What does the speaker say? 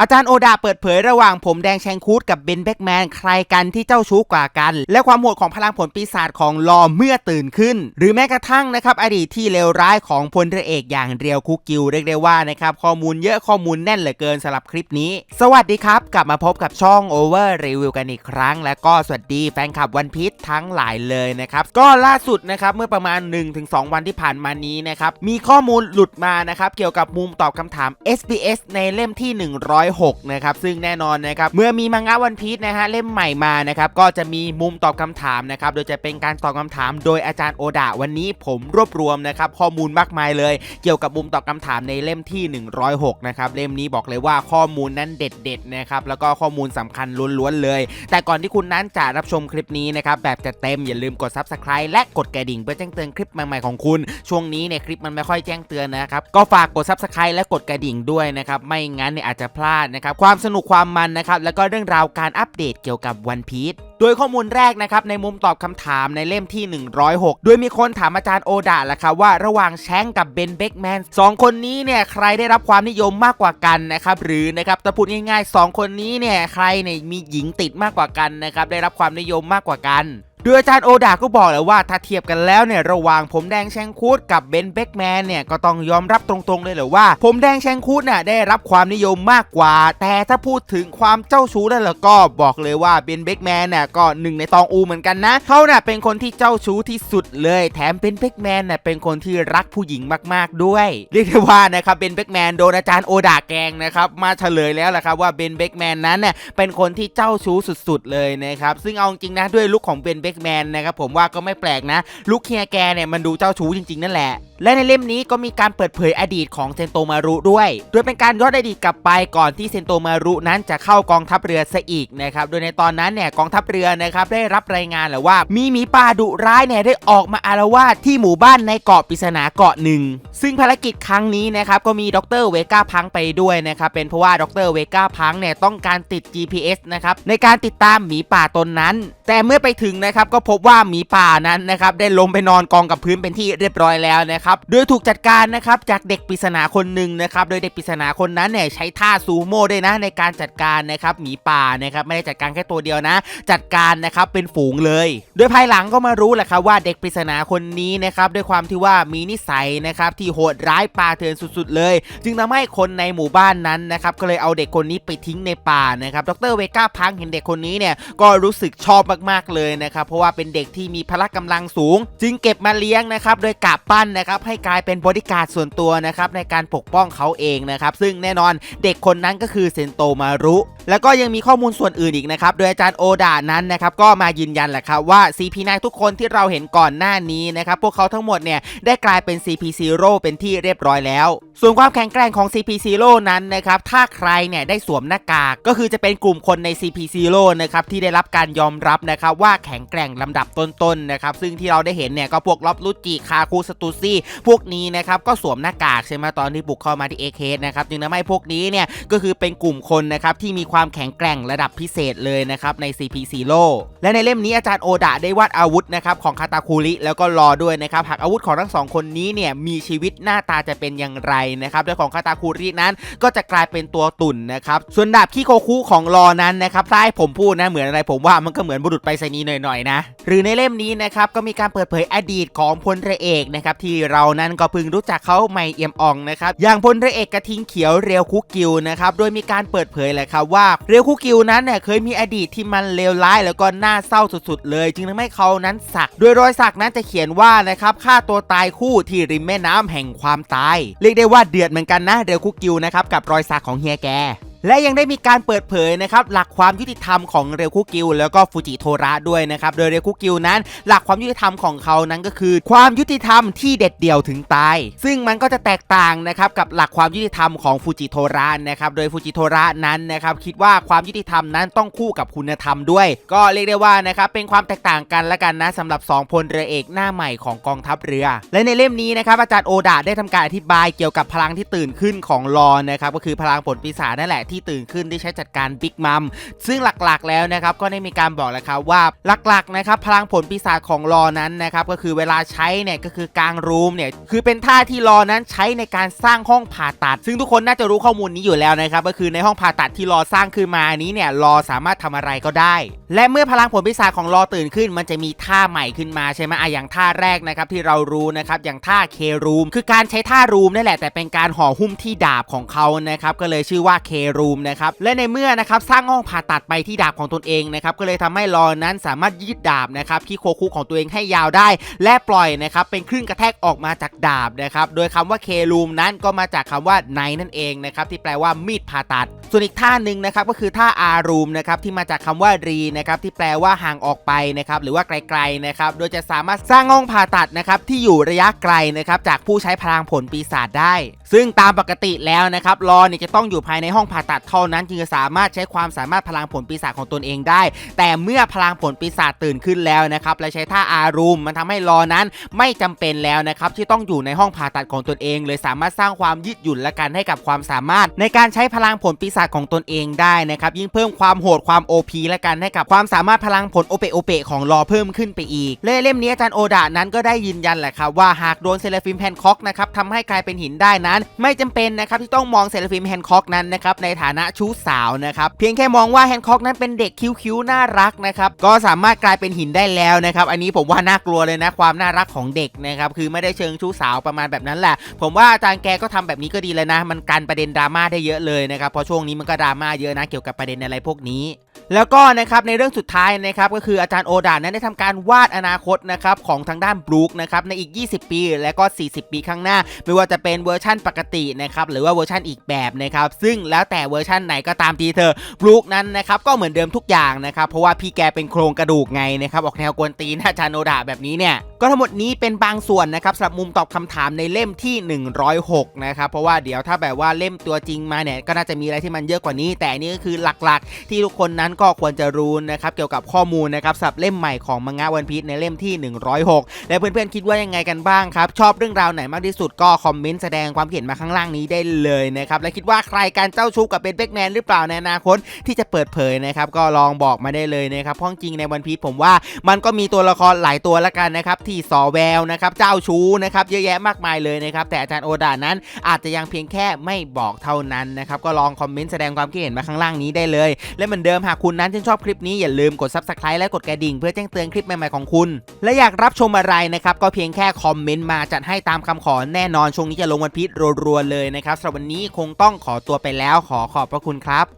อาจารย์โอดาเปิดเผยระหว่างผมแดงแชงคูดกับเบนแบ็กแมนใครกันที่เจ้าชู้กว่ากัน และความโหดของพลังผลปีศาจของลอเมื่อตื่นขึ้น หรือแม้กระทั่งนะครับอดีตที่เลวร้ายของพลเรือเอกอย่างเรียวคุกกิวเรียกได้ว่านะครับข้อมูลเยอะข้อมูลแน่นเหลือเกินสำหรับคลิปนี้ สวัสดีครับ กลับมาพบกับช่อง Over Review กันอีกครั้ง และก็สวัสดีแฟนคลับวันพีชทั้งหลายเลยนะครับก็ล่าสุดนะครับเมื่อประมาณ 1-2 วันที่ผ่านมานี้นะครับมีข้อมูลหลุดมานะครับเกี่ยวกับมุมตอบคำถาม SBS ในเล่มที่106 นะครับ ซึ่งแน่นอนนะครับ เมื่อมีมังงะวันพีชนะฮะเล่มใหม่มานะครับ ก็จะมีมุมตอบคำถามนะครับ โดยจะเป็นการตอบคำถามโดยอาจารย์โอดาวันนี้ผมรวบรวมนะครับข้อมูลมากมายเลย เกี่ยวกับมุมตอบคำถามในเล่มที่ 106 นะครับ เล่มนี้บอกเลยว่าข้อมูลนั้นเด็ดๆนะครับ แล้วก็ข้อมูลสำคัญล้วนๆเลย แต่ก่อนที่คุณนั้นจะรับชมคลิปนี้นะครับแบบจะเต็มอย่าลืมกด Subscribe และกดกระดิ่งเพื่อแจ้งเตือนคลิปใหม่ๆของคุณ ช่วงนี้เนี่ยคลิปมันไม่ค่อยแจ้งเตือนนะครับก็ฝากกด Subscribe และกดกระดิ่งด้วยนะครับไม่งั้นเนี่ยอาจจะพลาดนะครับความสนุกความมันนะครับแล้วก็เรื่องราวการอัปเดตเกี่ยวกับวันพีชโดยข้อมูลแรกนะครับในมุมตอบคำถามในเล่มที่ 106 โดยมีคนถามอาจารย์โอดาแหละครับว่าระหว่างแชงกับเบนเบกแมนสองคนนี้เนี่ยใครได้รับความนิยมมากกว่ากันนะครับหรือนะครับถ้าพูดง่ายๆ 2 คนนี้เนี่ยใครเนี่ยมีหญิงติดมากกว่ากันนะครับได้รับความนิยมมากกว่ากัน โดยอาจารย์โอดาก็บอกเลยว่าถ้าเทียบกันแล้วเนี่ยระหว่างผมแดงแชงคูดกับเบนเบ็กแมนเนี่ยก็ต้องยอมรับตรงๆเลยเลยว่า ผมแดงแชงคูดน่ะได้รับความนิยมมากกว่า แต่ถ้าพูดถึงความเจ้าชู้แล้วล่ะก็บอกเลยว่าเบนเบ็กแมนน่ะก็หนึ่งในตองอูเหมือนกันนะเขาน่ะเป็นคนที่เจ้าชู้ที่สุดเลย แถมเบนเบ็กแมนน่ะเป็นคนที่รักผู้หญิงมากๆด้วย เรียกได้ว่านะครับเบนเบ็กแมนโดนอาจารย์โอดาแกงนะครับมาเฉลยแล้วล่ะครับว่าเบนเบ็กแมนนั้นเนี่ยเป็นคนที่เจ้าชู้สุดๆเลยนะครับซึ่งเอาจริงนะด้วยลุคของเบนเบกแมนนะครับผมว่าก็ไม่แปลกนะลุคเฮียแกเนี่ยมันดูเจ้าชู้จริงๆนั่นแหละและในเล่มนี้ก็มีการเปิดเผยอดีตของเซนโตมารุด้วย โดยเป็นการย้อนอดีตกลับไปก่อนที่เซนโตมารุนั้นจะเข้ากองทัพเรือซะอีกนะครับ โดยในตอนนั้นเนี่ยกองทัพเรือนะครับได้รับรายงานแหละว่า มีหมีป่าดุร้ายเนี่ยได้ออกมาอารวาสที่หมู่บ้านในเกาะปริศนาเกาะหนึ่ง ซึ่งภารกิจครั้งนี้นะครับก็มีดรเวก้าพังไปด้วยนะครับเป็นเพราะว่าดรเวก้าพังเนี่ยต้องการติด GPS นะครับในการติดตามหมีป่าตนนั้น แต่เมื่อไปถึงนะครับก็พบว่าหมีป่านั้นนะครับได้ล้มไปนอนกองกับพื้นเป็นที่เรียบร้อยแล้วนะครับโดยถูกจัดการนะครับจากเด็กปริศนาคนหนึ่งนะครับโดยเด็กปริศนาคนนั้นเนี่ยใช้ท่าซูโม่ด้วยนะในการจัดการนะครับหมีป่านะครับไม่ได้จัดการแค่ตัวเดียวนะ จัดการนะครับเป็นฝูงเลย โดยภายหลังก็มารู้แหละครับว่าเด็กปริศนาคนนี้นะครับด้วยความที่ว่ามีนิสัยนะครับที่โหดร้ายป่าเถื่อนสุดๆ เลย จึงทำให้คนในหมู่บ้านนั้นนะครับก็เลยเอาเด็กคนนี้ไปทิ้งในป่านะครับดรเวก้าพังเห็นเด็กคนนี้เนี่ยก็รู้สึกชอบมากๆเลยนะครับเพราะว่าเป็นเด็กที่มีพละกำลังสูง จึงเก็บมาเลี้ยงนะครับโดยกาบปั้นนะครับให้กลายเป็นบริการดส่วนตัวนะครับในการปกป้องเขาเองนะครับซึ่งแน่นอนเด็กคนนั้นก็คือเซนโตมารุ แล้วก็ยังมีข้อมูลส่วนอื่นอีกนะครับโดยอาจารย์โอดานั้นนะครับก็มายืนยันแหละครับว่า CP9 ทุกคนที่เราเห็นก่อนหน้านี้นะครับพวกเขาทั้งหมดเนี่ยได้กลายเป็น CP0 เป็นที่เรียบร้อยแล้ว ส่วนความแข็งแกร่งของ CP0 นั้นนะครับถ้าใครเนี่ยได้สวมหน้ากากก็คือจะเป็นกลุ่มคนใน CP0 นะครับที่ได้รับการยอมรับนะครับว่าแข็งแกร่งลำดับต้นๆนะครับซึ่งที่เราได้เห็นเนี่ยก็พวกล็อบลุจิคาคูสตูซี่พวกนี้นะครับก็สวมหน้ากากใช่ไหมตอนที่บุกเข้ามาที่เอเคนะครับจึงทำให้พวกนี้เนี่ยก็คือเป็นกลุ่มคนนะครับที่มีความแข็งแกร่งระดับพิเศษเลยนะครับใน CP0 และในเล่มนี้อาจารย์โอดะได้วาดอาวุธนะครับของคาตาคุริแล้วก็รอด้วยนะครับหากอาวุธของทั้งสองคนนี้เนี่ยมีชีวิตหน้าตาจะเป็นอย่างไรนะครับโดยของคาตาคุรินั้นก็จะกลายเป็นตัวตุ่นนะครับส่วนดาบคิโคคุของรอนั้นนะครับถ้าให้ผมพูดนะเหมือนอะไรผมว่ามันก็เหมือนบุรุษไปรษณีย์หน่อยๆนะ หรือในเล่มนี้นะครับก็มีการเปิดเผยอดีตของพลเรือเอกนะครับที่เรานั้นก็เพิ่งรู้จักเขาไม่เอี่ยมอ่องนะครับอย่างพลเรือเอกกระทิงเขียวเรียวคุกิวนะครับโดยมีการเปิดเผยแหละครับว่าเรียวคุกิวนั้นเนี่ยเคยมีอดีตที่มันเลวร้ายแล้วก็น่าเศร้าสุดๆ เลย จึงทำให้เขานั้นสัก โดยรอยสักนั้นจะเขียนว่านะครับฆ่าตัวตายคู่ที่ริมแม่น้ำแห่งความตาย เรียกได้ว่าเดือดเหมือนกันนะเรียวคุกิวนะครับกับรอยสักของเฮียแก และยังได้มีการเปิดเผยนะครับหลักความยุติธรรมของเรียวคุกิวแล้วก็ฟูจิโทระด้วยนะครับโดยเรียวคุกิวนั้น หลักความยุติธรรมของเขานั้นก็คือ ความยุติธรรมที่เด็ดเดี่ยวถึงตาย ซึ่งมันก็จะแตกต่างนะครับกับหลักความยุติธรรมของฟูจิโทระนะครับโดยฟูจิโทระนั้นนะครับคิดว่าความยุติธรรมนั้นต้องคู่กับคุณธรรมด้วย ก็เรียกได้ว่านะครับเป็นความแตกต่างกันละกันนะสำหรับ 2พลเรือเอกหน้าใหม่ของกองทัพเรือ และในเล่มนี้นะครับอาจารย์โอดาได้ทำการอธิบายเกี่ยวกับพลังที่ตื่นขึ้นของลอนะครับก็คือพลังผลปีศาจนั่นแหละที่ตื่นขึ้นได้ใช้จัดการบิ๊กมัมซึ่งหลักๆแล้วนะครับก็ได้มีการบอกแล้วครับว่าหลักๆนะครับพลังผลปีศาจของรอนั้นนะครับก็คือเวลาใช้เนี่ยก็คือกางรูมเนี่ยคือเป็นท่าที่รอนั้นใช้ในการสร้างห้องผ่าตัด ซึ่งทุกคนน่าจะรู้ข้อมูลนี้อยู่แล้วนะครับก็คือในห้องผ่าตัดที่รอสร้างขึ้นมานี้เนี่ยรอสามารถทำอะไรก็ได้ และเมื่อพลังผลปีศาจของรอตื่นขึ้น มันจะมีท่าใหม่ขึ้นมาใช่ไหมอะอย่างท่าแรกนะครับที่เรารู้นะครับอย่างท่าเครูมคือการใช้ท่ารูมนั่นแหละแต่เป็นการห่อหุ้มที่ดาบของเขานะครับก็เลยชื่อว่าเครูมนะครับและในเมื่อนะครับสร้างห้องผ่าตัดไปที่ดาบของตนเองนะครับก็เลยทำให้รอนนั้นสามารถยืดดาบนะครับที่โคคุของตัวเองให้ยาวได้ และปล่อยนะครับเป็นคลื่นกระแทกออกมาจากดาบนะครับโดยคำว่าเครูมนั้นก็มาจากคำว่าไนนั่นเองนะครับที่แปลว่ามีดผ่าตัด ส่วนอีกท่าหนึ่งนะครับก็คือท่าอารูมนะครับที่มาจากคำว่ารีนะครับที่แปลว่าห่างออกไปนะครับหรือว่าไกลๆนะครับโดยจะสามารถสร้างห้องผ่าตัดนะครับที่อยู่ระยะไกลนะครับจากผู้ใช้พลังผลปีศาจได้ ซึ่งตามปกติแล้วนะครับรอเนี่ยจะต้องอยู่ภายในห้องผ่าตัดเท่านั้นจึงจะสามารถใช้ความสามารถพลังผลปีศาจของตนเองได้ แต่เมื่อพลังผลปีศาจตื่นขึ้นแล้วนะครับและใช้ท่าอารูมมันทำให้รอนั้นไม่จำเป็นแล้วนะครับที่ต้องอยู่ในห้องผ่าตัดของตนเอง เลยสามารถสร้างความยืดหยุ่นและกันให้กับความสามารถ ในการใช้พลังผลปีศาจของตนเองได้นะครับยิ่งเพิ่มความโหดความ OP และกันให้กับความสามารถพลังผลโอเปโอเปของรอเพิ่มขึ้นไปอีกเล่มนี้อาจารย์โอดานั้นก็ได้ยืนยันแหละครับว่าหากโดนเซเลฟิมแฮนคอกนะครับทำให้กลายเป็นหินได้นั้น ไม่จำเป็นนะครับที่ต้องมองเซเลฟิมแฮนคอกนั้นนะครับในฐานะชู้สาวนะครับเพียงแค่มองว่าแฮนคอกนั้นเป็นเด็กคิ้วๆน่ารักนะครับก็สามารถกลายเป็นหินได้แล้วนะครับอันนี้ผมว่าน่ากลัวเลยนะความน่ารักของเด็กนะครับคือไม่ได้เชิงชู้สาวประมาณแบบนั้นแหละ ผมว่าอาจารย์แกก็ทำแบบนี้ก็ดีเลยนะ มันกันประเด็นดราม่าได้เยอะเลยนะครับเพราะช่วงนี้มันก็ดราม่าเยอะนะเกี่ยวกับประเด็นอะไรพวกนี้ แล้วก็นะครับในเรื่องสุดท้ายนะครับก็คืออาจารย์โอดานั้นได้ทำการวาดอนาคตนะครับของทางด้านบลูคนะครับในอีก 20 ปี และก็ 40 ปีข้างหน้า ไม่ว่าจะเป็นเวอร์ชั่นปกตินะครับหรือว่าเวอร์ชั่นอีกแบบนะครับซึ่งแล้วแต่เวอร์ชั่นไหนก็ตามทีเธอบลูคนั้นนะครับก็เหมือนเดิมทุกอย่างนะครับเพราะว่าพี่แกเป็นโครงกระดูกไงนะครับออกแนวกวนตีนอาจารย์โอดาแบบนี้เนี่ย ก็ทั้งหมดนี้เป็นบางส่วนนะครับสำหรับมุมตอบคำถามในเล่มที่ 106 นะครับเพราะว่าเดี๋ยวถ้าแบบว่าเล่มตัวจริงมาเนี่ยก็น่าจะมีอะไรที่มันเยอะกว่านี้ แต่นี่ก็คือหลักๆ ที่ทุกคนนั้นก็ควรจะรู้นะครับเกี่ยวกับข้อมูลนะครับสำหรับเล่มใหม่ของมังงะวันพีชในเล่มที่ 106 และเพื่อนๆคิดว่ายังไงกันบ้างครับ ชอบเรื่องราวไหนมากที่สุดก็คอมเมนต์แสดงความเห็นมาข้างล่างนี้ได้เลยนะครับและคิดว่าใครการเจ้าชู้กับเป็นแบ็กแมนหรือเปล่าในอนาคตที่จะเปิดเผยนะครับก็ลองบอกมาได้เลยนะครับเพราะจริงในวันพีชผมว่ามันก็มีตัวละครหลายตัวละกันนะครับที่สอแววนะครับเจ้าชู้นะครับเยอะแยะมากมายเลยนะครับแต่อาจารย์โอดานั้นอาจจะยังเพียงแค่ไม่บอกเท่านั้นนะครับก็ลองคอมเมนต์แสดงความคิดเห็นมาข้างล่างนี้ได้เลย และเหมือนเดิมหากคุณนั้นชื่นชอบคลิปนี้อย่าลืมกด subscribe และกดกระดิ่งเพื่อแจ้งเตือนคลิปใหม่ๆของคุณ และอยากรับชมอะไรนะครับก็เพียงแค่คอมเมนต์มาจัดให้ตามคำขอแน่นอนช่วงนี้จะลงวันพีชรัวๆเลยนะครับสำหรับวันนี้คงต้องขอตัวไปแล้วขอขอบพระคุณครับ